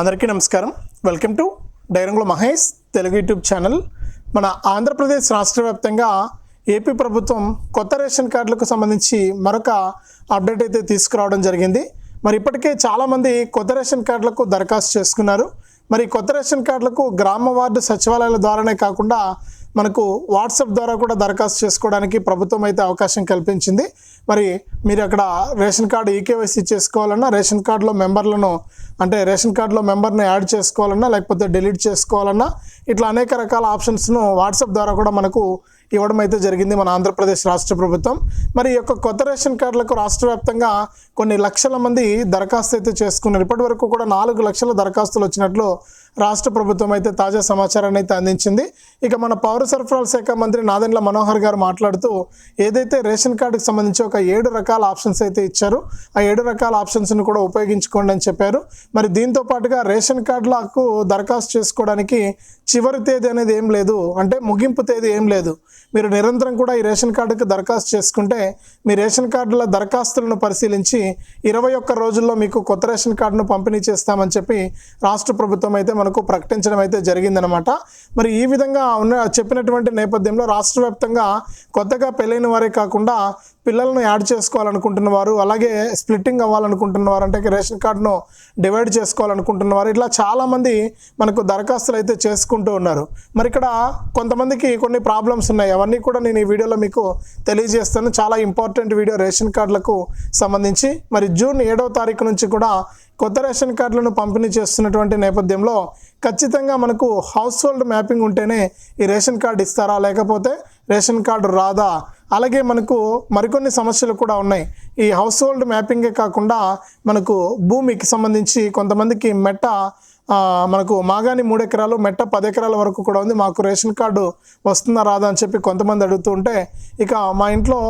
అందరికీ నమస్కారం. Welcome to డైరంగుల Mahesh Telugu YouTube channel. మన ఆంధ్రప్రదేశ్ రాష్ట్ర వ్యాప్తంగా ఏపీ ప్రభుత్వం కొత్త రేషన్ కార్డులకు సంబంధించి మరొక అప్డేట్ అయితే తీసుకురావడం జరిగింది. మరి ఇప్పటికే చాలామంది కొత్త రేషన్ కార్డులకు దరఖాస్తు చేసుకున్నారు. మరి కొత్త రేషన్ కార్డులకు గ్రామ వార్డు సచివాలయాల ద్వారానే కాకుండా మనకు వాట్సాప్ ద్వారా కూడా దరఖాస్తు చేసుకోవడానికి ప్రభుత్వం అయితే అవకాశం కల్పించింది. మరి మీరు అక్కడ రేషన్ కార్డు ఈకేవైసీ చేసుకోవాలన్నా రేషన్ కార్డులో మెంబర్లను అంటే రేషన్ కార్డులో మెంబర్ని యాడ్ చేసుకోవాలన్నా లేకపోతే డిలీట్ చేసుకోవాలన్నా ఇట్లా అనేక రకాల ఆప్షన్స్ను వాట్సాప్ ద్వారా కూడా మనకు ఇవ్వడం అయితే జరిగింది మన ఆంధ్రప్రదేశ్ రాష్ట్ర ప్రభుత్వం. మరి ఈ యొక్క కొత్త రేషన్ కార్డులకు రాష్ట్ర వ్యాప్తంగా కొన్ని లక్షల మంది దరఖాస్తు అయితే చేసుకున్నారు. ఇప్పటి వరకు కూడా నాలుగు లక్షల దరఖాస్తులు వచ్చినట్లు రాష్ట్ర ప్రభుత్వం అయితే తాజా సమాచారాన్ని అయితే అందించింది. ఇక మన పౌర సరఫరాల శాఖ మంత్రి నాదెండ్ల మనోహర్ గారు మాట్లాడుతూ ఏదైతే రేషన్ కార్డుకి సంబంధించి ఒక ఏడు రకాల ఆప్షన్స్ అయితే ఇచ్చారు ఆ ఏడు రకాల ఆప్షన్స్ను కూడా ఉపయోగించుకోండి అని చెప్పారు. మరి దీంతో పాటుగా రేషన్ కార్డులకు దరఖాస్తు చేసుకోవడానికి చివరి తేదీ అనేది ఏం లేదు అంటే ముగింపు తేదీ ఏం లేదు. మీరు నిరంతరం కూడా ఈ రేషన్ కార్డుకి దరఖాస్తు చేసుకుంటే మీ రేషన్ కార్డుల దరఖాస్తులను పరిశీలించి ఇరవై ఒక్క రోజుల్లో మీకు కొత్త రేషన్ కార్డును పంపిణీ చేస్తామని చెప్పి రాష్ట్ర ప్రభుత్వం అయితే మనకు ప్రకటించడం అయితే జరిగిందనమాట. మరి ఈ విధంగా ఉన్న చెప్పినటువంటి నేపథ్యంలో రాష్ట్ర వ్యాప్తంగా కొత్తగా పెళ్ళైన వారే కాకుండా పిల్లలను యాడ్ చేసుకోవాలనుకుంటున్న వారు అలాగే స్ప్లిట్టింగ్ అవ్వాలనుకుంటున్న వారు అంటే రేషన్ కార్డును డివైడ్ చేసుకోవాలనుకుంటున్న వారు ఇట్లా చాలామంది మనకు దరఖాస్తులు అయితే చేసుకుంటూ ఉన్నారు. మరి ఇక్కడ కొంతమందికి కొన్ని ప్రాబ్లమ్స్ ఉన్నాయి. అవన్నీ కూడా నేను ఈ వీడియోలో మీకు తెలియజేస్తాను. చాలా ఇంపార్టెంట్ వీడియో రేషన్ కార్డులకు సంబంధించి. మరి జూన్ ఏడవ తారీఖు నుంచి కూడా కొత్త రేషన్ కార్డులను పంపిణీ చేస్తున్నటువంటి నేపథ్యంలో ఖచ్చితంగా మనకు హౌస్ హోల్డ్ మ్యాపింగ్ ఉంటేనే ఈ రేషన్ కార్డు ఇస్తారా? లేకపోతే రేషన్ కార్డు రాదా? అలాగే మనకు మరికొన్ని సమస్యలు కూడా ఉన్నాయి. ఈ హౌస్ హోల్డ్ మ్యాపింగే కాకుండా మనకు భూమికి సంబంధించి కొంతమందికి మెట్ట మనకు మాగాని మూడు ఎకరాలు మెట్ట పది ఎకరాల వరకు కూడా ఉంది. మాకు రేషన్ కార్డు వస్తుందా రాదా అని చెప్పి కొంతమంది అడుగుతూ ఉంటే ఇక మా ఇంట్లో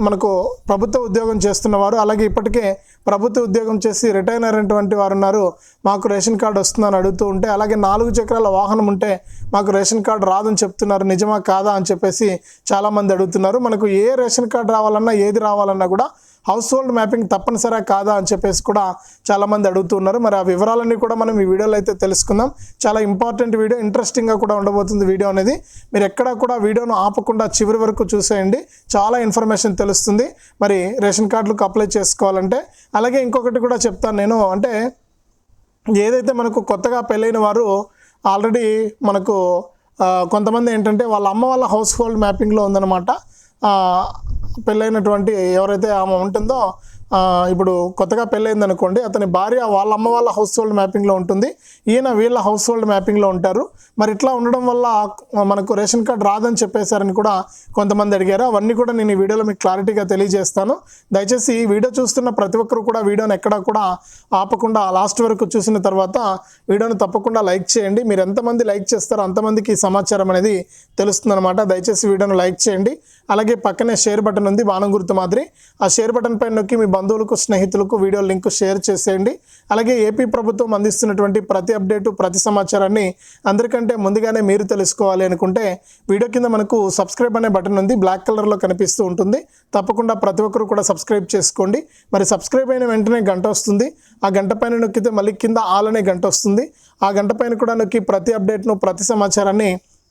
మనకు ప్రభుత్వ ఉద్యోగం చేస్తున్నవారు అలాగే ఇప్పటికే ప్రభుత్వ ఉద్యోగం చేసి రిటైర్ అయినటువంటి వారు ఉన్నారు మాకు రేషన్ కార్డు వస్తుందని అడుగుతూ ఉంటే అలాగే నాలుగు చక్రాల వాహనం ఉంటే మాకు రేషన్ కార్డు రాదని చెప్తున్నారు నిజమా కాదా అని చెప్పేసి చాలామంది అడుగుతున్నారు. మనకు ఏ రేషన్ కార్డు రావాలన్నా ఏది రావాలన్నా కూడా హౌస్ హోల్డ్ మ్యాపింగ్ తప్పనిసరా కాదా అని చెప్పేసి కూడా చాలామంది అడుగుతున్నారు. మరి ఆ వివరాలన్నీ కూడా మనం ఈ వీడియోలో అయితే తెలుసుకుందాం. చాలా ఇంపార్టెంట్ వీడియో ఇంట్రెస్టింగ్గా కూడా ఉండబోతుంది వీడియో అనేది. మీరు ఎక్కడా కూడా వీడియోను ఆపకుండా చివరి వరకు చూసేయండి. చాలా ఇన్ఫర్మేషన్ తెలుస్తుంది. మరి రేషన్ కార్డులకు అప్లై చేసుకోవాలంటే అలాగే ఇంకొకటి కూడా చెప్తాను నేను. అంటే ఏదైతే మనకు కొత్తగా పెళ్ళైన వారు ఆల్రెడీ మనకు కొంతమంది ఏంటంటే వాళ్ళ అమ్మ వాళ్ళ హౌస్ హోల్డ్ మ్యాపింగ్లో ఉందన్నమాట. పెళ్ళైనటువంటి ఎవరైతే ఆమె ఉంటుందో ఇప్పుడు కొత్తగా పెళ్ళైంది అనుకోండి అతని భార్య వాళ్ళ అమ్మ వాళ్ళ హౌస్ హోల్డ్ మ్యాపింగ్లో ఉంటుంది ఈయన వీళ్ళ హౌస్ హోల్డ్ మ్యాపింగ్లో ఉంటారు. మరి ఇట్లా ఉండడం వల్ల మనకు రేషన్ కార్డు రాదని చెప్పేశారని కూడా కొంతమంది అడిగారు. అవన్నీ కూడా నేను ఈ వీడియోలో మీకు క్లారిటీగా తెలియజేస్తాను. దయచేసి ఈ వీడియో చూస్తున్న ప్రతి ఒక్కరు కూడా వీడియోని ఎక్కడా కూడా ఆపకుండా లాస్ట్ వరకు చూసిన తర్వాత వీడియోని తప్పకుండా లైక్ చేయండి. మీరు ఎంతమంది లైక్ చేస్తారో అంతమందికి సమాచారం అనేది తెలుస్తుందన్నమాట. దయచేసి వీడియోను లైక్ చేయండి. అలాగే పక్కనే షేర్ బటన్ ఉంది బాణం గుర్తు మాదిరి. ఆ షేర్ బటన్ పైన నొక్కి మీ బంధువులకు స్నేహితులకు వీడియో లింక్ షేర్ చేసేయండి. అలాగే ఏపీ ప్రభుత్వం అందిస్తున్నటువంటి ప్రతి అప్డేటు ప్రతి సమాచారాన్ని అందరికంటే ముందుగానే మీరు తెలుసుకోవాలి అనుకుంటే వీడియో కింద మనకు సబ్స్క్రైబ్ అనే బటన్ ఉంది బ్లాక్ కలర్లో కనిపిస్తూ ఉంటుంది. తప్పకుండా ప్రతి ఒక్కరు కూడా సబ్స్క్రైబ్ చేసుకోండి. మరి సబ్స్క్రైబ్ అయిన వెంటనే గంట వస్తుంది. ఆ గంట పైన నొక్కితే మళ్ళీ కింద ఆల్ అనే గంట వస్తుంది. ఆ గంట పైన కూడా నొక్కి ప్రతి అప్డేట్ను ప్రతి సమాచారాన్ని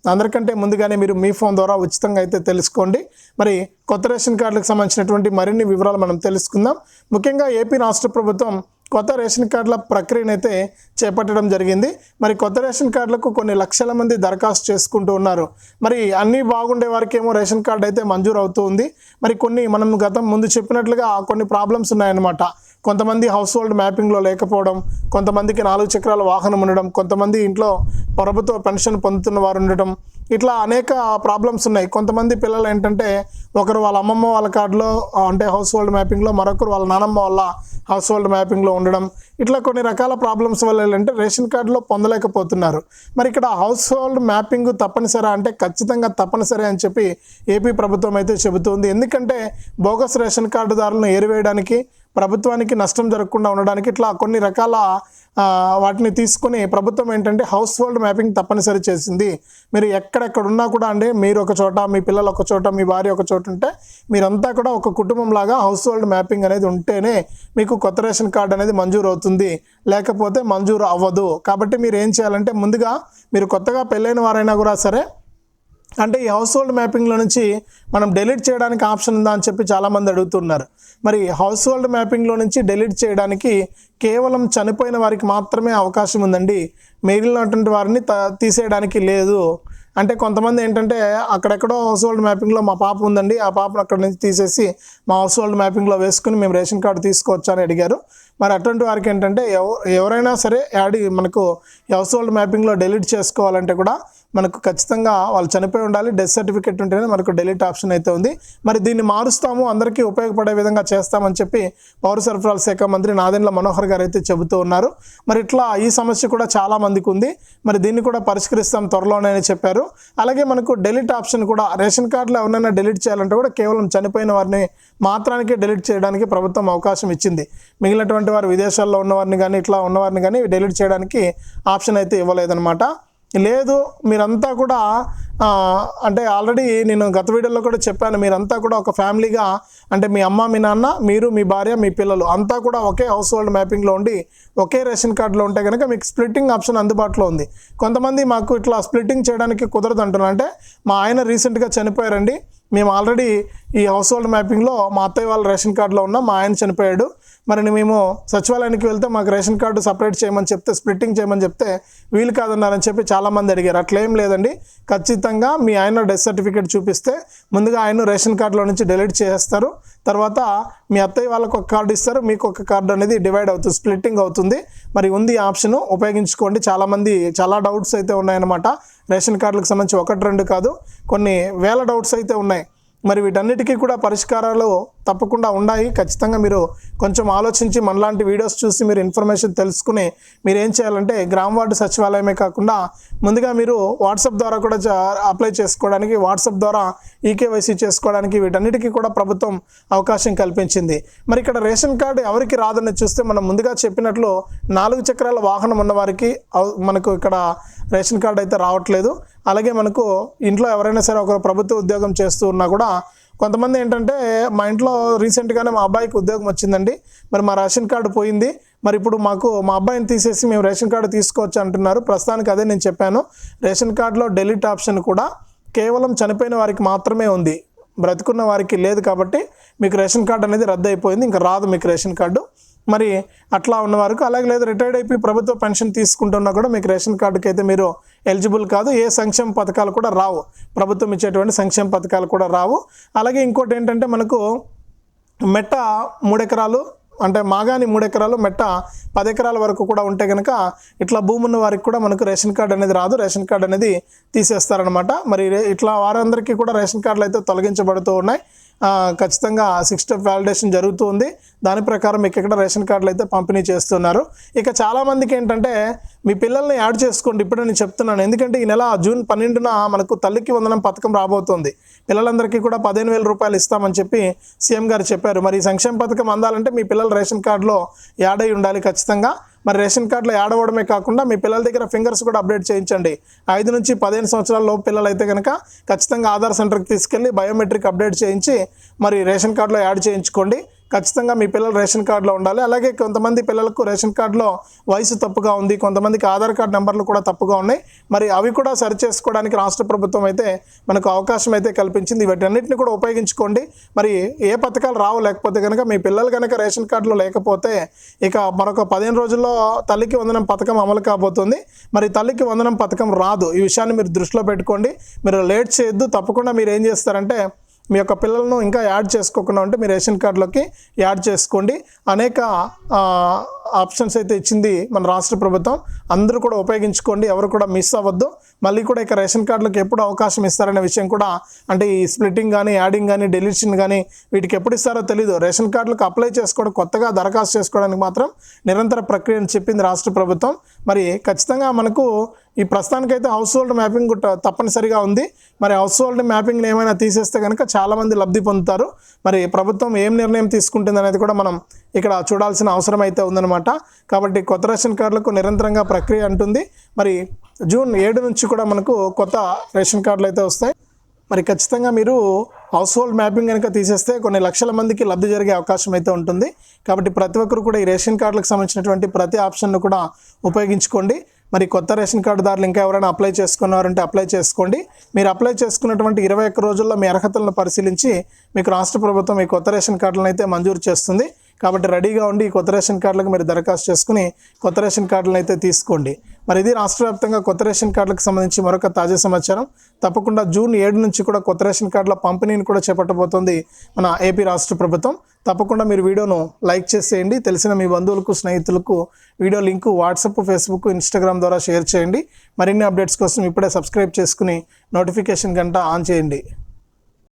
అందరికంటే ముందుగానే మీరు మీ ఫోన్ ద్వారా ఉచితంగా అయితే తెలుసుకోండి. మరి కొత్త రేషన్ కార్డులకు సంబంధించినటువంటి మరిన్ని వివరాలు మనం తెలుసుకుందాం. ముఖ్యంగా ఏపీ రాష్ట్ర ప్రభుత్వం కొత్త రేషన్ కార్డుల ప్రక్రియను అయితే చేపట్టడం జరిగింది. మరి కొత్త రేషన్ కార్డులకు కొన్ని లక్షల మంది దరఖాస్తు చేసుకుంటూ ఉన్నారు. మరి అన్నీ బాగుండే వారికి ఏమో రేషన్ కార్డు అయితే మంజూరు అవుతూ ఉంది. మరి కొన్ని మనం గతం ముందు చెప్పినట్లుగా కొన్ని ప్రాబ్లమ్స్ ఉన్నాయన్నమాట. కొంతమంది హౌస్ హోల్డ్ మ్యాపింగ్లో లేకపోవడం కొంతమందికి నాలుగు చక్రాల వాహనం ఉండడం కొంతమంది ఇంట్లో ప్రభుత్వ పెన్షన్ పొందుతున్న వారు ఉండటం ఇట్లా అనేక ప్రాబ్లమ్స్ ఉన్నాయి. కొంతమంది పిల్లలు ఏంటంటే ఒకరు వాళ్ళ అమ్మమ్మ వాళ్ళ కార్డులో అంటే హౌస్ హోల్డ్ మ్యాపింగ్లో మరొకరు వాళ్ళ నానమ్మ వాళ్ళ హౌస్ హోల్డ్ మ్యాపింగ్లో ఉండడం. ఇట్లా కొన్ని రకాల ప్రాబ్లమ్స్ వల్ల ఏంటంటే రేషన్ కార్డులో పొందలేకపోతున్నారు. మరి ఇక్కడ హౌస్ హోల్డ్ మ్యాపింగ్ తప్పనిసరి అంటే ఖచ్చితంగా తప్పనిసరి అని చెప్పి ఏపీ ప్రభుత్వం అయితే చెబుతుంది. ఎందుకంటే బోగస్ రేషన్ కార్డుదారులను ఏరివేయడానికి ప్రభుత్వానికి నష్టం జరగకుండా ఉండడానికి ఇట్లా కొన్ని రకాల వాటిని తీసుకొని ప్రభుత్వం ఏంటంటే హౌస్ హోల్డ్ మ్యాపింగ్ తప్పనిసరి చేసింది. మీరు ఎక్కడెక్కడ ఉన్నా కూడా అండి మీరు ఒక చోట మీ పిల్లలు ఒక చోట మీ భార్య ఒక చోట ఉంటే మీరంతా కూడా ఒక కుటుంబం లాగా హౌస్ హోల్డ్ మ్యాపింగ్ అనేది ఉంటేనే మీకు కొత్త రేషన్ కార్డు అనేది మంజూరు అవుతుంది. లేకపోతే మంజూరు అవ్వదు. కాబట్టి మీరు ఏం చేయాలంటే ముందుగా మీరు కొత్తగా పెళ్ళైన వారైనా కూడా సరే అంటే ఈ హౌస్ హోల్డ్ మ్యాపింగ్లో నుంచి మనం డెలీట్ చేయడానికి ఆప్షన్ ఉందా అని చెప్పి చాలామంది అడుగుతున్నారు. మరి హౌస్ హోల్డ్ మ్యాపింగ్లో నుంచి డెలీట్ చేయడానికి కేవలం చనిపోయిన వారికి మాత్రమే అవకాశం ఉందండి. మిగిలినటువంటి వారిని తీసేయడానికి లేదు. అంటే కొంతమంది ఏంటంటే అక్కడెక్కడో హౌస్ హోల్డ్ మ్యాపింగ్లో మా పాప ఉందండి. ఆ పాపను అక్కడ నుంచి తీసేసి మా హౌస్ హోల్డ్ మ్యాపింగ్లో వేసుకుని మేము రేషన్ కార్డు తీసుకోవచ్చా అని అడిగారు. మరి అటువంటి వారికి ఏంటంటే ఎవరైనా సరే యాడ్ మనకు హౌస్ హోల్డ్ మ్యాపింగ్లో డెలీట్ చేసుకోవాలంటే కూడా మనకు ఖచ్చితంగా వాళ్ళు చనిపోయి ఉండాలి డెత్ సర్టిఫికేట్ ఉంటేనే మనకు డెలీట్ ఆప్షన్ అయితే ఉంది. మరి దీన్ని మారుస్తాము అందరికీ ఉపయోగపడే విధంగా చేస్తామని చెప్పి పౌర సరఫరాల శాఖ మంత్రి నాదెండ్ల మనోహర్ గారు అయితే చెబుతూ ఉన్నారు. మరి ఇట్లా ఈ సమస్య కూడా చాలా మందికి ఉంది. మరి దీన్ని కూడా పరిష్కరిస్తాం త్వరలోనే అని చెప్పారు. అలాగే మనకు డెలీట్ ఆప్షన్ కూడా రేషన్ కార్డులో ఎవరైనా డెలీట్ చేయాలంటే కూడా కేవలం చనిపోయిన వారిని మాత్రానికే డెలీట్ చేయడానికి ప్రభుత్వం అవకాశం ఇచ్చింది. మిగిలినటువంటి వారు విదేశాల్లో ఉన్నవారిని కానీ ఇట్లా ఉన్నవారిని కానీ డెలీట్ చేయడానికి ఆప్షన్ అయితే ఇవ్వలేదన్నమాట. లేదు మీరంతా కూడా అంటే ఆల్రెడీ నేను గత వీడియోలో కూడా చెప్పాను మీరంతా కూడా ఒక ఫ్యామిలీగా అంటే మీ అమ్మ మీ నాన్న మీరు మీ భార్య మీ పిల్లలు అంతా కూడా ఒకే హౌస్ హోల్డ్ మ్యాపింగ్లో ఉండి ఒకే రేషన్ కార్డులో ఉంటే కనుక మీకు స్ప్లిట్టింగ్ ఆప్షన్ అందుబాటులో ఉంది. కొంతమంది మాకు ఇట్లా స్ప్లిట్టింగ్ చేయడానికి కుదరదు అంటున్నారు. అంటే మా ఆయన రీసెంట్గా చనిపోయారండి. మేము ఆల్రెడీ ఈ హౌస్ హోల్డ్ మ్యాపింగ్లో మా అత్తయ్య వాళ్ళ రేషన్ కార్డులో ఉన్నాం మా ఆయన చనిపోయాడు. మరి మేము సచివాలయానికి వెళ్తే మాకు రేషన్ కార్డు సపరేట్ చేయమని చెప్తే స్ప్లిట్టింగ్ చేయమని చెప్తే వీలు కాదన్నారని చెప్పి చాలామంది అడిగారు. అట్లేం లేదండి. ఖచ్చితంగా మీ ఆయన డెత్ సర్టిఫికేట్ చూపిస్తే ముందుగా ఆయన రేషన్ కార్డులో నుంచి డిలీట్ చేసేస్తారు. తర్వాత మీ అత్తయ్య వాళ్ళకు ఒక కార్డు ఇస్తారు. మీకు ఒక కార్డు అనేది డివైడ్ అవుతుంది స్ప్లిట్టింగ్ అవుతుంది. మరి ఉంది ఆప్షన్ ఉపయోగించుకోండి. చాలామంది చాలా డౌట్స్ అయితే ఉన్నాయన్నమాట. రేషన్ కార్డులకు సంబంధించి ఒకటి రెండు కాదు. కొన్ని వేల డౌట్స్ అయితే ఉన్నాయి. మరి వీటన్నిటికీ కూడా పరిష్కారాలు తప్పకుండా ఉన్నాయి. ఖచ్చితంగా మీరు కొంచెం ఆలోచించి మనలాంటి వీడియోస్ చూసి మీరు ఇన్ఫర్మేషన్ తెలుసుకుని మీరు ఏం చేయాలంటే గ్రామ వార్డు సచివాలయమే కాకుండా ముందుగా మీరు వాట్సాప్ ద్వారా కూడా జా- అప్లై చేసుకోవడానికి వాట్సాప్ ద్వారా ఈకేవైసీ చేసుకోవడానికి వీటన్నిటికీ కూడా ప్రభుత్వం అవకాశం కల్పించింది. మరి ఇక్కడ రేషన్ కార్డు ఎవరికి రాదని చూస్తే మనం ముందుగా చెప్పినట్లు నాలుగు చక్రాల వాహనం ఉన్నవారికి మనకు ఇక్కడ రేషన్ కార్డు అయితే రావట్లేదు. అలాగే మనకు ఇంట్లో ఎవరైనా సరే ఒకరు ప్రభుత్వ ఉద్యోగం చేస్తూ ఉన్నా కూడా కొంతమంది ఏంటంటే మా ఇంట్లో రీసెంట్గానే మా అబ్బాయికి ఉద్యోగం వచ్చిందండి. మరి మా రేషన్ కార్డు పోయింది. మరి ఇప్పుడు మాకు మా అబ్బాయిని తీసేసి మేము రేషన్ కార్డు తీసుకోవచ్చు అంటున్నారు. ప్రస్తుతానికి అదే నేను చెప్పాను. రేషన్ కార్డులో డెలీట్ ఆప్షన్ కూడా కేవలం చనిపోయిన వారికి మాత్రమే ఉంది. బ్రతుకున్న వారికి లేదు కాబట్టి మీకు రేషన్ కార్డు అనేది రద్దు అయిపోయింది. ఇంకా రాదు మీకు రేషన్ కార్డు. మరి అట్లా ఉన్న వారికి అలాగే లేదు రిటైర్డ్ అయిపోయి ప్రభుత్వ పెన్షన్ తీసుకుంటున్నా కూడా మీకు రేషన్ కార్డుకి అయితే మీరు ఎలిజిబుల్ కాదు. ఏ సంక్షేమ పథకాలు కూడా రావు. ప్రభుత్వం ఇచ్చేటువంటి సంక్షేమ పథకాలు కూడా రావు. అలాగే ఇంకోటి ఏంటంటే మనకు మెట్ట మూడెకరాలు అంటే మాగాని మూడు ఎకరాలు మెట్ట పది ఎకరాల వరకు కూడా ఉంటే కనుక ఇట్లా భూమి ఉన్న వారికి కూడా మనకు రేషన్ కార్డు అనేది రాదు. రేషన్ కార్డు అనేది తీసేస్తారనమాట మరి ఇట్లా వారందరికీ కూడా రేషన్ కార్డులు అయితే తొలగించబడుతూ ఉన్నాయి. ఖచ్చితంగా సిక్స్ స్టెప్ వ్యాలిడేషన్ జరుగుతుంది. దాని ప్రకారం మీకు ఇక్కడ రేషన్ కార్డులు అయితే పంపిణీ చేస్తున్నారు. ఇక చాలామందికి ఏంటంటే మీ పిల్లల్ని యాడ్ చేసుకోండి. ఇప్పుడు నేను చెప్తున్నాను. ఎందుకంటే ఈ నెల జూన్ పన్నెండున మనకు తల్లికి వందనం పథకం రాబోతుంది. పిల్లలందరికీ కూడా పదిహేను వేల రూపాయలు ఇస్తామని చెప్పి సీఎం గారు చెప్పారు. మరి ఈ సంక్షేమ పథకం అందాలంటే మీ పిల్లలు రేషన్ కార్డులో యాడ్ అయి ఉండాలి ఖచ్చితంగా. మరి రేషన్ కార్డులో యాడ్ అవ్వడమే కాకుండా మీ పిల్లల దగ్గర ఫింగర్స్ కూడా అప్డేట్ చేయించండి. ఐదు నుంచి పదిహేను సంవత్సరాల లోపు పిల్లలు అయితే కనుక ఖచ్చితంగా ఆధార్ సెంటర్కి తీసుకెళ్ళి బయోమెట్రిక్ అప్డేట్ చేయించి మరి రేషన్ కార్డులో యాడ్ చేయించుకోండి. ఖచ్చితంగా మీ పిల్లలు రేషన్ కార్డులో ఉండాలి. అలాగే కొంతమంది పిల్లలకు రేషన్ కార్డులో వయసు తప్పుగా ఉంది. కొంతమందికి ఆధార్ కార్డు నెంబర్లు కూడా తప్పుగా ఉన్నాయి. మరి అవి కూడా సరి చేసుకోవడానికి రాష్ట్ర ప్రభుత్వం అయితే మనకు అవకాశం అయితే కల్పించింది. వీటన్నిటిని కూడా ఉపయోగించుకోండి. మరి ఏ పథకాలు రావు లేకపోతే కనుక మీ పిల్లలు కనుక రేషన్ కార్డులో లేకపోతే ఇక మరొక పదిహేను రోజుల్లో తల్లికి వందనం పథకం అమలు కాబోతుంది. మరి తల్లికి వందనం పథకం రాదు. ఈ విషయాన్ని మీరు దృష్టిలో పెట్టుకోండి. మీరు లేట్ చేయొద్దు. తప్పకుండా మీరు ఏం చేస్తారంటే మీ యొక్క పిల్లలను ఇంకా యాడ్ చేసుకోకుండా ఉంటే మీ రేషన్ కార్డులోకి యాడ్ చేసుకోండి. అనేక ఆప్షన్స్ అయితే ఇచ్చింది మన రాష్ట్ర ప్రభుత్వం. అందరూ కూడా ఉపయోగించుకోండి. ఎవరు కూడా మిస్ అవ్వద్దు. మళ్ళీ కూడా ఇక రేషన్ కార్డులకు ఎప్పుడు అవకాశం ఇస్తారనే విషయం కూడా అంటే ఈ స్ప్లిట్టింగ్ కానీ యాడింగ్ కానీ డెలిషన్ కానీ వీటికి ఎప్పుడు ఇస్తారో తెలియదు రేషన్ కార్డులకు అప్లై చేసుకోవడం కొత్తగా దరఖాస్తు చేసుకోవడానికి మాత్రం నిరంతర ప్రక్రియ అని చెప్పింది రాష్ట్ర ప్రభుత్వం. మరి ఖచ్చితంగా మనకు ఈ ప్రస్తుతానికైతే హౌస్ హోల్డ్ మ్యాపింగ్ కూడా తప్పనిసరిగా ఉంది. మరి హౌస్ హోల్డ్ మ్యాపింగ్ని ఏమైనా తీసేస్తే కనుక చాలామంది లబ్ధి పొందుతారు. మరి ప్రభుత్వం ఏం నిర్ణయం తీసుకుంటుంది అనేది కూడా మనం ఇక్కడ చూడాల్సిన అవసరం అయితే ఉందన్నమాట. కాబట్టి కొత్త రేషన్ కార్డులకు నిరంతరంగా ప్రక్రియ అంటుంది. మరి జూన్ ఏడు నుంచి కూడా మనకు కొత్త రేషన్ కార్డులు అయితే వస్తాయి. మరి ఖచ్చితంగా మీరు హౌస్ హోల్డ్ మ్యాపింగ్ కనుక తీసేస్తే కొన్ని లక్షల మందికి లబ్ధి జరిగే అవకాశం అయితే ఉంటుంది. కాబట్టి ప్రతి ఒక్కరు కూడా ఈ రేషన్ కార్డులకు సంబంధించినటువంటి ప్రతి ఆప్షన్ను కూడా ఉపయోగించుకోండి. మరి కొత్త రేషన్ కార్డుదారులు ఇంకా ఎవరైనా అప్లై చేసుకున్నారంటే అప్లై చేసుకోండి. మీరు అప్లై చేసుకున్నటువంటి ఇరవై ఒక్క రోజుల్లో మీ అర్హతలను పరిశీలించి మీకు రాష్ట్ర ప్రభుత్వం ఈ కొత్త రేషన్ కార్డులను అయితే మంజూరు చేస్తుంది. కాబట్టి రెడీగా ఉండి ఈ కొత్త రేషన్ కార్డులకు మీరు దరఖాస్తు చేసుకుని కొత్త రేషన్ కార్డులను అయితే తీసుకోండి. మరి ఇది రాష్ట్ర వ్యాప్తంగా కొత్త రేషన్ కార్డులకు సంబంధించి మరొక తాజా సమాచారం. తప్పకుండా జూన్ ఏడు నుంచి కూడా కొత్త రేషన్ కార్డుల పంపిణీని కూడా చేపట్టబోతోంది మన ఏపీ రాష్ట్ర ప్రభుత్వం. తప్పకుండా మీరు వీడియోను లైక్ చేసేయండి. తెలిసిన మీ బంధువులకు స్నేహితులకు video link WhatsApp Facebook Instagram ద్వారా షేర్ చేయండి. మరిన్ని అప్డేట్స్ కోసం ఇప్పుడే సబ్స్క్రైబ్ చేసుకుని నోటిఫికేషన్ గంట ఆన్ చేయండి.